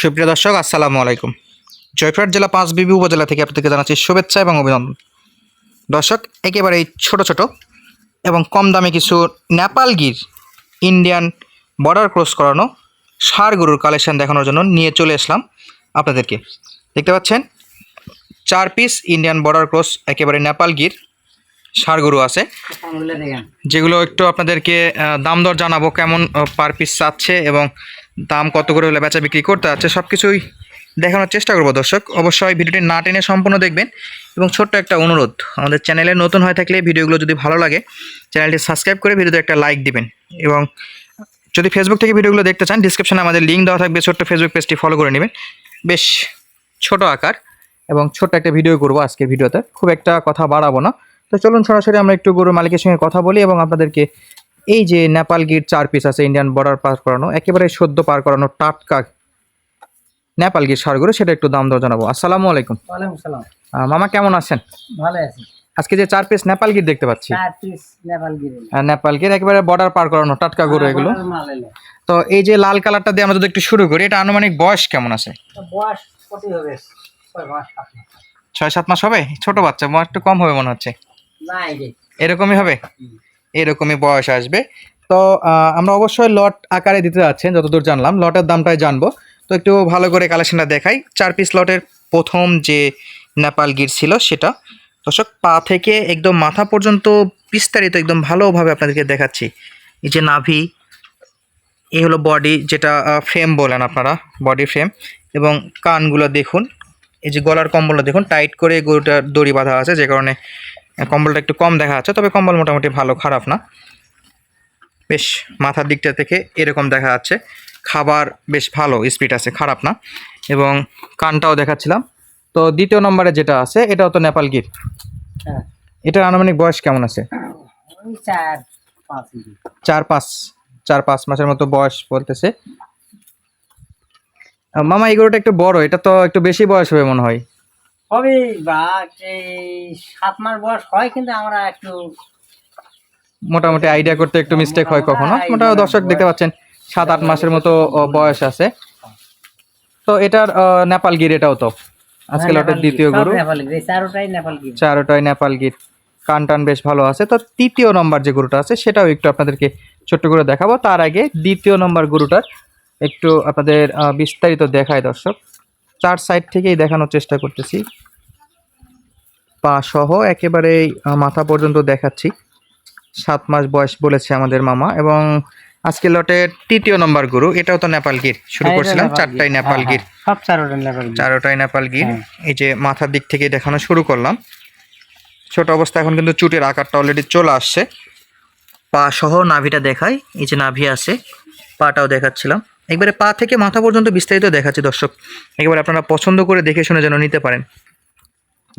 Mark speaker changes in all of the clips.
Speaker 1: সুপ্রিয় দর্শক আসসালামু আলাইকুম। জয়পুরহাট জেলা পাঁচ বিবি উপজেলা থেকে আপনাদেরকে জানাচ্ছি শুভেচ্ছা এবং অভিনন্দন। দর্শক একেবারে এই ছোটো ছোটো এবং কম দামে কিছু Nepal Gir Indian border cross করানো ষাড় গরুর কালেকশন দেখানোর জন্য নিয়ে চলে আসলাম আপনাদেরকে। দেখতে পাচ্ছেন চার পিস ইন্ডিয়ান বর্ডার ক্রস একেবারে নেপাল গির ষাড় গরু আছে। যেগুলো একটু আপনাদেরকে দাম দর জানাব কেমন পার পিস চাচ্ছে এবং দাম কত করে হলে বেচা বিক্রি করতে যাচ্ছে সব কিছুই দেখানোর চেষ্টা করব দর্শক। অবশ্যই ভিডিওটি না টেনে সম্পূর্ণ দেখবেন এবং ছোট্ট একটা অনুরোধ, আমাদের চ্যানেলে নতুন হয়ে থাকলে ভিডিওগুলো যদি ভালো লাগে, চ্যানেলটি সাবস্ক্রাইব করে ভিডিওতে একটা লাইক দিবেন এবং যদি ফেসবুক থেকে ভিডিওগুলো দেখতে চান ডিসক্রিপশনে আমাদের লিঙ্ক দেওয়া থাকবে, ছোট্ট ফেসবুক পেজটি ফলো করে নেবেন। বেশ ছোট আকার এবং ছোট্ট একটা ভিডিও করব আজকে ভিডিওতে। খুব একটা কথা বাড়াবো না। তো চলুন সরাসরি আমরা একটু গরু মালিকের সঙ্গে কথা বলি এবং আপনাদেরকে এই যে নেপাল গির চার পিস আছে ইন্ডিয়ান বর্ডার পার করানো একেবারে সদ্য পার করানো টাটকা নেপাল গির সারগুলো সেটা একটু দাম দর জানাব। আসসালামু আলাইকুম। মামা কেমন আছেন?
Speaker 2: ভালো আছি।
Speaker 1: আজকে যে চার পিস নেপাল গির দেখতে পাচ্ছি।
Speaker 2: নেপাল গির।
Speaker 1: একেবারে বর্ডার পার করানো টাটকা গরু এগুলো। তো এই যে লাল কালারটা দিয়ে আমরা যদি একটু শুরু করি এটা আনুমানিক বয়স কেমন আছে?
Speaker 2: বয়স হবে? ছয় সাত মাস।
Speaker 1: হবে? ছোট বাচ্চা বয়স একটু কম হবে মনে হচ্ছে। এরকমই হবে। এরকমই বয়স আসবে। তো আমরা অবশ্যই লট আকারে দিতে যাচ্ছেন, যতদূর জানলাম। লটের দামটাই জানব। তো একটু ভালো করে কালেকশনটা দেখাই। চার পিস লটের প্রথম যে নেপাল গির ছিল সেটা। দর্শক, পা থেকে একদম মাথা পর্যন্ত বিস্তারিত একদম ভালোভাবে আপনাদেরকে দেখাচ্ছি। এই যে নাভি এই হলো বডি যেটা ফ্রেম বলেন আপনারা, বডি ফ্রেম। এবং কানগুলো দেখুন, এই যে গলার কম্বলটা দেখুন, টাইট করে গরুটার দড়ি বাঁধা আছে, যে কারণে কম্বলটা একটু কম দেখা যাচ্ছে তবে কম্বল মোটামুটি ভালো খারাপ না। বেশ মাথার দিকটা থেকে এরকম দেখা যাচ্ছে। খাবার বেশ ভালো স্পিড আছে খারাপ না। এবং কানটাও দেখাচ্ছিলাম। তো দ্বিতীয় নম্বরে যেটা আছে এটাও তো নেপাল গির।
Speaker 2: হ্যাঁ।
Speaker 1: এটার আনুমানিক বয়স কেমন আছে?
Speaker 2: চার পাঁচ
Speaker 1: চার পাঁচ মাসের মতো বয়স বলতেছে। মামা এই গরুটা একটু বড় এটা তো একটু বেশি বয়স হবে মনে হয়।
Speaker 2: হবে বা এই সাত মাস বয়স হয় কিন্তু আমরা একটু
Speaker 1: মোটামুটি আইডিয়া করতে একটু মিস্টেক হয় কখনো। মোটামুটি দর্শক দেখতে পাচ্ছেন সাত আট মাসের মতো বয়স আছে। তো এটার নেপাল গির এটাও তো। আজকে লটের দ্বিতীয় গরু।
Speaker 2: চারোটাই নেপাল গিরে।
Speaker 1: কান টান বেশ ভালো আছে। তো তৃতীয় নম্বর যে গরুটা আছে সেটাও একটু আপনাদেরকে ছোট্ট করে দেখাবো। তার আগে দ্বিতীয় নম্বর গরুটার একটু আপনাদের বিস্তারিত দেখায় দর্শক। চার সাইড থেকেই দেখানোর চেষ্টা করতেছি। পা সহ একেবারে মাথা পর্যন্ত দেখাচ্ছি। সাত মাস বয়স বলেছে আমাদের মামা এবং আজকে লটের তৃতীয় নম্বর গরু এটাও তো নেপাল গির। শুরু
Speaker 2: হ্যাঁ,
Speaker 1: করছিলাম চারটাই
Speaker 2: গির।
Speaker 1: নেপাল
Speaker 2: হ্যাঁ,
Speaker 1: গির
Speaker 2: হ্যাঁ, সব
Speaker 1: চারোটাই নেপাল গির। এই যে মাথার দিক থেকে দেখানো শুরু করলাম। ছোট অবস্থা এখন কিন্তু চুটের আকারটা অলরেডি চলে আসছে। পা সহ নাভিটা দেখাই এই যে নাভি আছে পাটাও দেখাচ্ছিলাম। একবারে পা থেকে মাথা পর্যন্ত বিস্তারিত দেখাচ্ছি, দর্শক। একেবারে আপনারা পছন্দ করে দেখে শুনে যেন নিতে পারেন।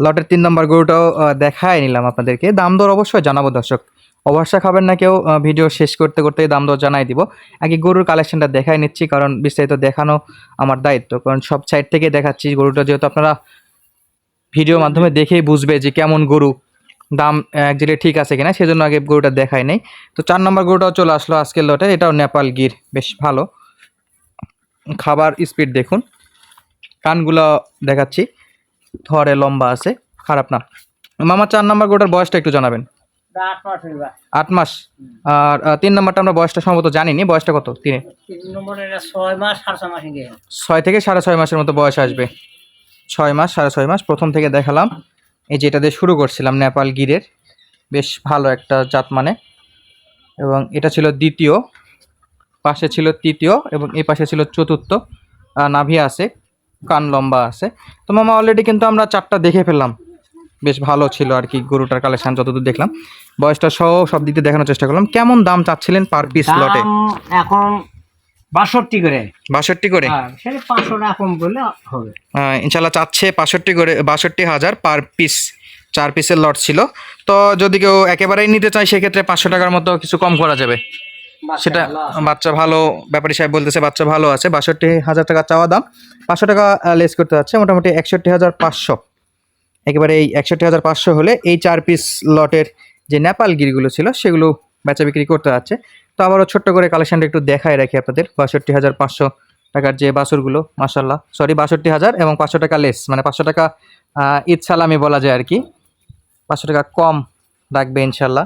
Speaker 1: লটের তিন নম্বর গরুটাও দেখায় নিলাম আপনাদেরকে। দাম দর অবশ্যই জানাব, দর্শক। অবশ্যই খাবেন না কেউ ভিডিও শেষ করতে করতে দাম দর জানাই দিব। আগে গরুর কালেকশনটা দেখাই নিচ্ছি, কারণ বিস্তারিত দেখানো আমার দায়িত্ব। কারণ সব সাইড থেকে দেখাচ্ছি গরুটা, যেহেতু আপনারা ভিডিওর মাধ্যমে দেখেই বুঝবে যে কেমন গরু। দাম একজেলে ঠিক আছে কিনা, সেজন্য আগে গরুটা দেখাই নেই। তো চার নম্বর গরুটাও চলে আসলো আজকের লটে, এটাও নেপাল গির, বেশ ভালো। খাবার স্পিড দেখুন। কানগুলো দেখাচ্ছি। ধরে লম্বা আছে। খারাপ না। মামা চার নম্বর গোটার বয়সটা একটু জানাবেন।
Speaker 2: আট মাস
Speaker 1: আর তিন নম্বরটা আমরা বয়সটা সম্ভবত জানিনি। বয়সটা কত? তিনে।
Speaker 2: ছয়
Speaker 1: থেকে সাড়ে ছয় মাসের মতো বয়স আসবে। ছয় মাস সাড়ে ছয় মাস। প্রথম থেকে দেখালাম। এই যেটা দিয়ে শুরু করছিলাম নেপাল গিরের। বেশ ভালো একটা জাত মানে। এবং এটা ছিল দ্বিতীয়। পাশে ছিল তৃতীয় এবং এই পাশে ছিল চতুর্থ। নাভি আছে কান লম্বা আছে। তো মামা অলরেডি কিন্তু আমরা চারটা দেখে ফেললাম। বেশ ভালো ছিল আর কি গরুটার কালেকশন যতদূর দেখলাম। বয়সটা সহ সব দিক দিয়ে দেখানোর চেষ্টা করলাম। কেমন দাম চাচ্ছিলেন পার পিস লটে
Speaker 2: এখন বাষট্টি করে।
Speaker 1: বাষট্টি করে?
Speaker 2: হ্যাঁ সেটা পাঁচশো টাকা কম করলে হবে।
Speaker 1: ইনশাল্লাহ চাচ্ছে বাষট্টি করে বাষট্টি হাজার পার পিস চার পিসের লট ছিল। তো যদি কেউ একেবারেই নিতে চায় সেক্ষেত্রে পাঁচশো টাকার মতো কিছু কম করা যাবে। সেটা বাচ্চা ভালো ব্যাপারী সাহেব বলতেছে বাচ্চা ভালো আছে বাষট্টি হাজার টাকা চাওয়া দাম পাঁচশো টাকা লেস করতে যাচ্ছে মোটামুটি একষট্টি হাজার পাঁচশো। একেবারে এই একষট্টি হাজার পাঁচশো হলে এই চার পিস লটের যে নেপাল গিরগুলো ছিল সেগুলো বেচা বিক্রি করতে যাচ্ছে। তো আবারও ছোট্ট করে কালেকশানটা একটু দেখায় রাখি আপনাদের বাষট্টি হাজার পাঁচশো টাকার যে বাসরগুলো মাসাল্লাহ সরি বাষট্টি হাজার এবং পাঁচশো টাকা লেস মানে পাঁচশো টাকা ঈদ সালামি বলা যায় আর কি। পাঁচশো টাকা কম রাখবে ইনশাল্লাহ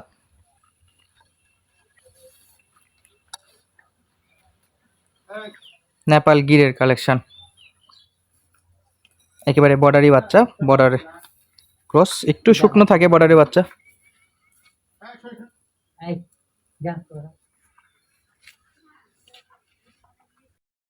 Speaker 1: নেপাল গিরের কালেকশন একেবারে বর্ডারি বাচ্চা বর্ডার ক্রস একটু শুকনো থাকে বর্ডারি বাচ্চা।